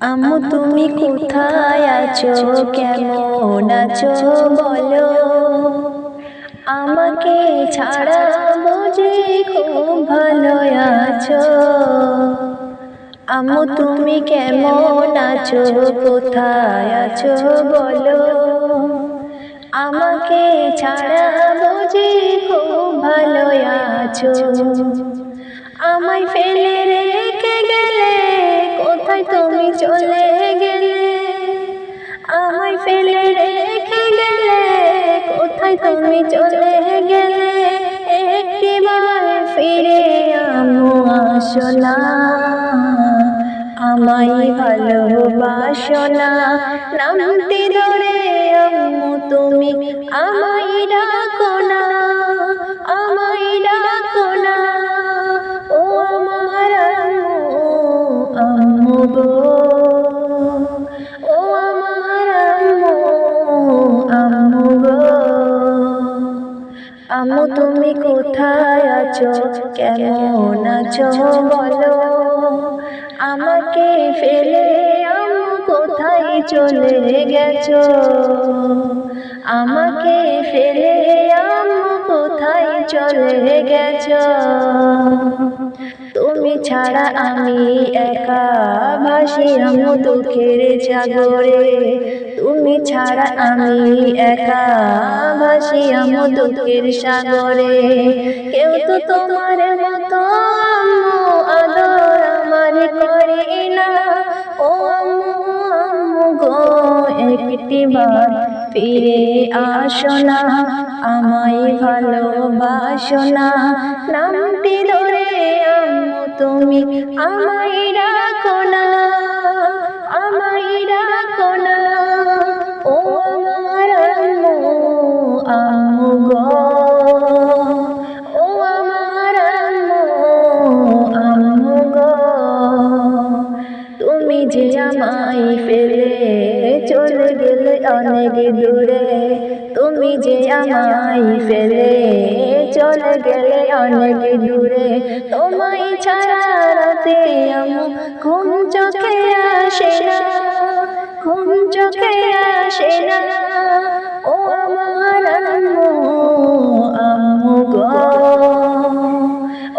আম্মু তুমি কোথায় আছো? কেমন আছো বলো? আমাকে ছাড়া বুঝি খুব ভালো আছো। আম্মু তুমি কেমন আছো? কোথায় আছো বলো? আমাকে ছাড়া বুঝি খুব ভালো আছো। আমায় ফেলে গেলে কোথায় তুমি চলে গেলে, আমায় ফেলে রেখে গেলে, কোথায় তুমি চলে গেলে একটিবার ফিরে আমু আসো না আমায় ভালোবাসো না নামটি ধরে আম্মু, তুমি আমায় ডাকো না। আম্মু তুমি কোথায় আছো? কেমন আছো বলো? আমাকে ফেলে আমো কোথায় চলে গেছো? আমাকে ফেলে আমো কোথায় চলে গেছো? তুমি ছাড়া আমি একা ভাসি আম্মু দুঃখের জাগরে তুমি ছাড়া আমি একা ভাসি আম্মু দুঃখের সাগরে। কেউ তো তোমার মতো আদর আমার করে না। ও গো, একটি বার ফিরে আসো না। আমায় ভালোবাসো না। নামটি ধরে তুমি আমায় রাখো না, আমায় রাখো না। ও আমার আম্মু আম্মু গো। ও আমার আম্মু আম্মু গো। তুমি যে আমায় ফেলে চলে গেলে অনেক দূরে, তুমি যে আমায় ফেলে চলে গেলে অনেক দূরে। তোমায় ছাড়া রাতে আমু ঘুম চোখে আসে ঘুম চোখে আসে ও আমার আম্মু আম্মু গো।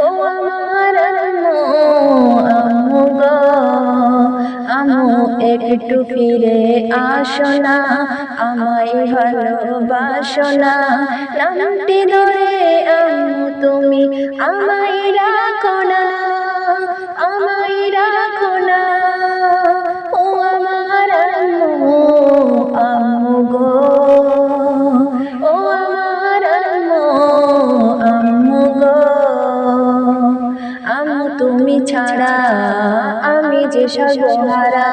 ও আমার আম্মু আম্মু গো। আম্মু একটু ফিরে আসো না। আমায় ভালোবাসো না। নামটি ধরে তুমি আমায় রাখো না, আমায় রাখো না। ও আমার আম্মু আম্মু গো ও আমার আম্মু আম্মু গো আম্মু তুমি ছাড়া আমি যে সর্বহারা।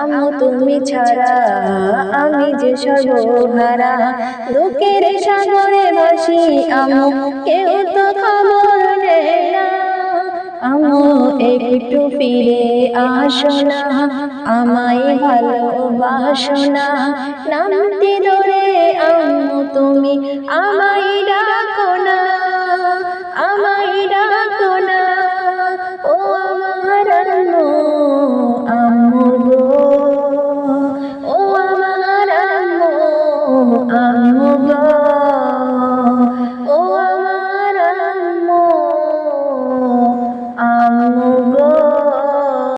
আম্মু তুমি ছাড়া আমি যে সর্বহারা। লোকের সাগরে ভাসি আম্মু, কেউ একটু ফিরে আসো না আমায় ভালোবাসো না নামতে ধরে আম্মু তুমি আমায়